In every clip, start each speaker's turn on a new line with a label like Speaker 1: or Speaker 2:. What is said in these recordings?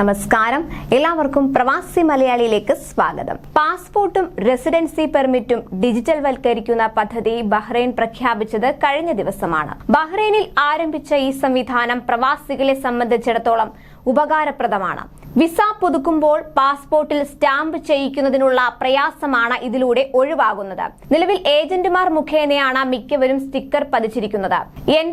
Speaker 1: നമസ്കാരം. എല്ലാവർക്കും പ്രവാസി മലയാളിയിലേക്ക് സ്വാഗതം. പാസ്പോർട്ടും റെസിഡൻസി പെർമിറ്റും ഡിജിറ്റൽ വൽക്കരിക്കുന്ന പദ്ധതി ബഹ്റൈൻ പ്രഖ്യാപിച്ചത് കഴിഞ്ഞ ദിവസമാണ്. ബഹ്റൈനിൽ ആരംഭിച്ച ഈ സംവിധാനം പ്രവാസികളെ സംബന്ധിച്ചിടത്തോളം ഉപകാരപ്രദമാണ്. വിസ പുതുക്കുമ്പോൾ പാസ്പോർട്ടിൽ സ്റ്റാമ്പ് ചെയ്യിക്കുന്നതിനുള്ള പ്രയാസമാണ് ഇതിലൂടെ ഒഴിവാകുന്നത്. നിലവിൽ ഏജന്റുമാർ മുഖേനയാണ് മിക്കവരും സ്റ്റിക്കർ പതിച്ചിരിക്കുന്നത്. എൻ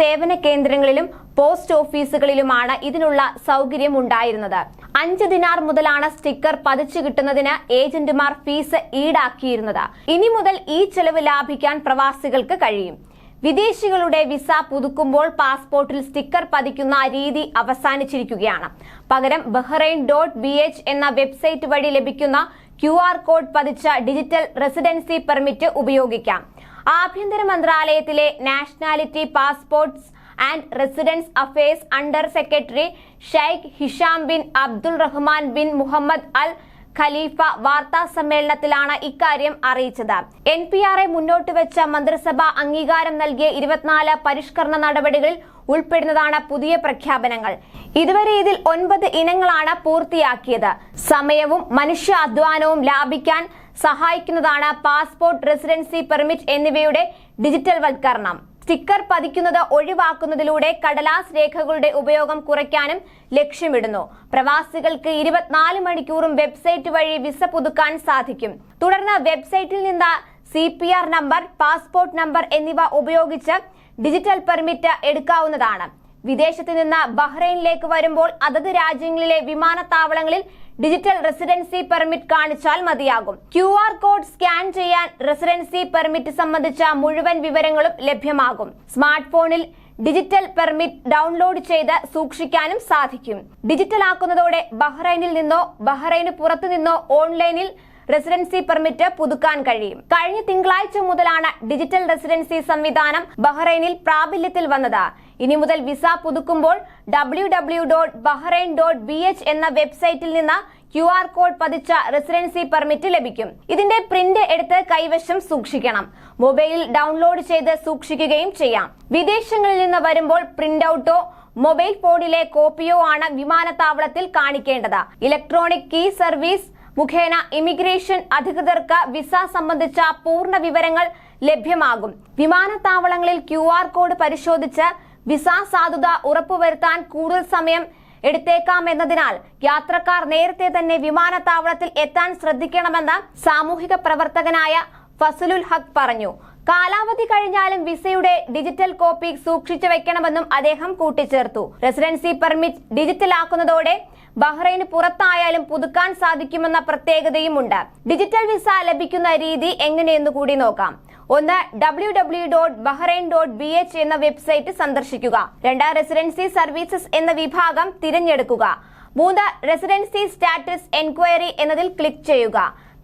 Speaker 1: സേവന കേന്ദ്രങ്ങളിലും പോസ്റ്റ് ഓഫീസുകളിലുമാണ് ഇതിനുള്ള സൗകര്യം ഉണ്ടായിരുന്നത് അഞ്ച് ദിനാർ മുതലാണ് സ്റ്റിക്കർ പതിച്ചു കിട്ടുന്നതിന് ഏജന്റുമാർ ഫീസ് ഈടാക്കിയിരുന്നത്. ഇനി മുതൽ ഈ ചെലവ് ലാഭിക്കാൻ പ്രവാസികൾക്ക് കഴിയും. വിദേശികളുടെ വിസ പുതുക്കുമ്പോൾ പാസ്പോർട്ടിൽ സ്റ്റിക്കർ പതിക്കുന്ന രീതി അവസാനിച്ചിരിക്കുകയാണ്. പകരം ബഹ്റൈൻ ഡോട്ട് ബി എച്ച് എന്ന വെബ്സൈറ്റ് വഴി ലഭിക്കുന്ന ക്യു ആർ കോഡ് പതിച്ച ഡിജിറ്റൽ റെസിഡൻസി പെർമിറ്റ് ഉപയോഗിക്കാം. ആഭ്യന്തര മന്ത്രാലയത്തിലെ nationality passports and residence affairs under secretary Sheikh Hisham bin Abdul Rahman bin Muhammad Al Khalifa വാർത്താ സമ്മേളനത്തിലാണ് ഇക്കാര്യം അറിയിച്ചത്. എൻ പി എ മുന്നോട്ട് വെച്ച മന്ത്രിസഭ അംഗീകാരം നൽകിയ ഇരുപത്തിനാല് പരിഷ്കരണ നടപടികളിൽ ഉൾപ്പെടുന്നതാണ് പുതിയ പ്രഖ്യാപനങ്ങൾ. ഇതുവരെ ഇതിൽ ഒൻപത് ഇനങ്ങളാണ് പൂർത്തിയാക്കിയത്. സമയവും മനുഷ്യ അധ്വാനവും ലാഭിക്കാൻ സഹായിക്കുന്നതാണ് പാസ്പോർട്ട് റെസിഡൻസി പെർമിറ്റ് എന്നിവയുടെ ഡിജിറ്റൽ വൽക്കരണം സ്റ്റിക്കർ പതിക്കുന്നത് ഒഴിവാക്കുന്നതിലൂടെ കടലാസ് രേഖകളുടെ ഉപയോഗം കുറയ്ക്കാനും ലക്ഷ്യമിടുന്നു. പ്രവാസികൾക്ക് ഇരുപത്തിനാല് മണിക്കൂറും വെബ്സൈറ്റ് വഴി വിസ പുതുക്കാൻ സാധിക്കും. തുടർന്ന് വെബ്സൈറ്റിൽ നിന്ന് C P R number passport number എന്നിവ ഉപയോഗിച്ച് ഡിജിറ്റൽ പെർമിറ്റ് എടുക്കാവുന്നതാണ്. വിദേശത്ത് നിന്ന് ബഹ്റൈനിലേക്ക് വരുമ്പോൾ അതത് രാജ്യങ്ങളിലെ വിമാനത്താവളങ്ങളിൽ ഡിജിറ്റൽ റെസിഡൻസി പെർമിറ്റ് കാണിച്ചാൽ മതിയാകും. ക്യു ആർ കോഡ് സ്കാൻ ചെയ്യാൻ റെസിഡൻസി പെർമിറ്റ് സംബന്ധിച്ച മുഴുവൻ വിവരങ്ങളും ലഭ്യമാകും. സ്മാർട്ട് ഫോണിൽ ഡിജിറ്റൽ പെർമിറ്റ് ഡൗൺലോഡ് ചെയ്ത് സൂക്ഷിക്കാനും സാധിക്കും. ഡിജിറ്റൽ ആക്കുന്നതോടെ ബഹ്റൈനിൽ നിന്നോ ബഹ്റൈന് പുറത്തു നിന്നോ ഓൺലൈനിൽ റെസിഡൻസി പെർമിറ്റ് പുതുക്കാൻ കഴിയും. കഴിഞ്ഞ തിങ്കളാഴ്ച മുതലാണ് ഡിജിറ്റൽ റെസിഡൻസി സംവിധാനം ബഹ്റൈനിൽ പ്രാബല്യത്തിൽ വന്നത്. ഇനി മുതൽ visa പുതുക്കുമ്പോൾ W W dot Bahrain dot B H എന്ന വെബ്സൈറ്റിൽ നിന്ന് ക്യു ആർ കോഡ് പതിച്ച റെസിഡൻസി പെർമിറ്റ് ലഭിക്കും. ഇതിന്റെ പ്രിന്റ് എടുത്ത് കൈവശം സൂക്ഷിക്കണം. മൊബൈലിൽ ഡൗൺലോഡ് ചെയ്ത് സൂക്ഷിക്കുകയും ചെയ്യാം. വിദേശങ്ങളിൽ നിന്ന് വരുമ്പോൾ പ്രിന്റ് ഔട്ടോ മൊബൈൽ ഫോണിലെ കോപ്പിയോ ആണ് വിമാനത്താവളത്തിൽ കാണിക്കേണ്ടത്. ഇലക്ട്രോണിക് കീ സർവീസ് മുഖേന ഇമിഗ്രേഷൻ അധികൃതർക്ക് വിസ സംബന്ധിച്ച പൂർണ വിവരങ്ങൾ ലഭ്യമാകും. വിമാനത്താവളങ്ങളിൽ ക്യു കോഡ് പരിശോധിച്ച് വിസ സാധുത ഉറപ്പുവരുത്താൻ കൂടുതൽ സമയം എടുത്തേക്കാമെന്നതിനാൽ യാത്രക്കാർ നേരത്തെ തന്നെ വിമാനത്താവളത്തിൽ എത്താൻ ശ്രദ്ധിക്കണമെന്ന് സാമൂഹിക പ്രവർത്തകനായ ഫസലുൽ ഹഖ് പറഞ്ഞു. കാലാവധി കഴിഞ്ഞാലും വിസയുടെ ഡിജിറ്റൽ കോപ്പി സൂക്ഷിച്ചു വെക്കണമെന്നും അദ്ദേഹം കൂട്ടിച്ചേർത്തു. റെസിഡൻസി പെർമിറ്റ് ഡിജിറ്റൽ ആക്കുന്നതോടെ ബഹ്റൈന് പുറത്തായാലും പുതുക്കാൻ സാധിക്കുമെന്ന പ്രത്യേകതയുമുണ്ട്. ഡിജിറ്റൽ വിസ ലഭിക്കുന്ന രീതി എങ്ങനെയെന്ന് കൂടി നോക്കാം. ഒന്ന് W W dot Bahrain dot B H എന്ന വെബ്സൈറ്റ് സന്ദർശിക്കുക. രണ്ട് റെസിഡൻസി സർവീസസ് എന്ന വിഭാഗം തിരഞ്ഞെടുക്കുക. മൂന്ന് റെസിഡൻസി സ്റ്റാറ്റസ് എൻക്വയറി എന്നതിൽ ക്ലിക്ക് ചെയ്യുക.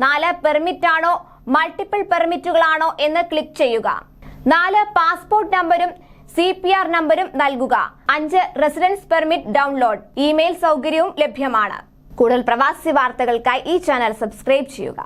Speaker 1: നാല് പെർമിറ്റ് ആണോ മൾട്ടിപ്പിൾ പെർമിറ്റുകളാണോ എന്ന് ക്ലിക്ക് ചെയ്യുക. നാല് പാസ്പോർട്ട് നമ്പരും സി പി ആർ നമ്പരും നൽകുക. അഞ്ച് റെസിഡൻസ് പെർമിറ്റ് ഡൗൺലോഡ് ഇമെയിൽ സൗകര്യവും ലഭ്യമാണ്. കൂടുതൽ പ്രവാസി വാർത്തകൾക്കായി ഈ ചാനൽ സബ്സ്ക്രൈബ് ചെയ്യുക.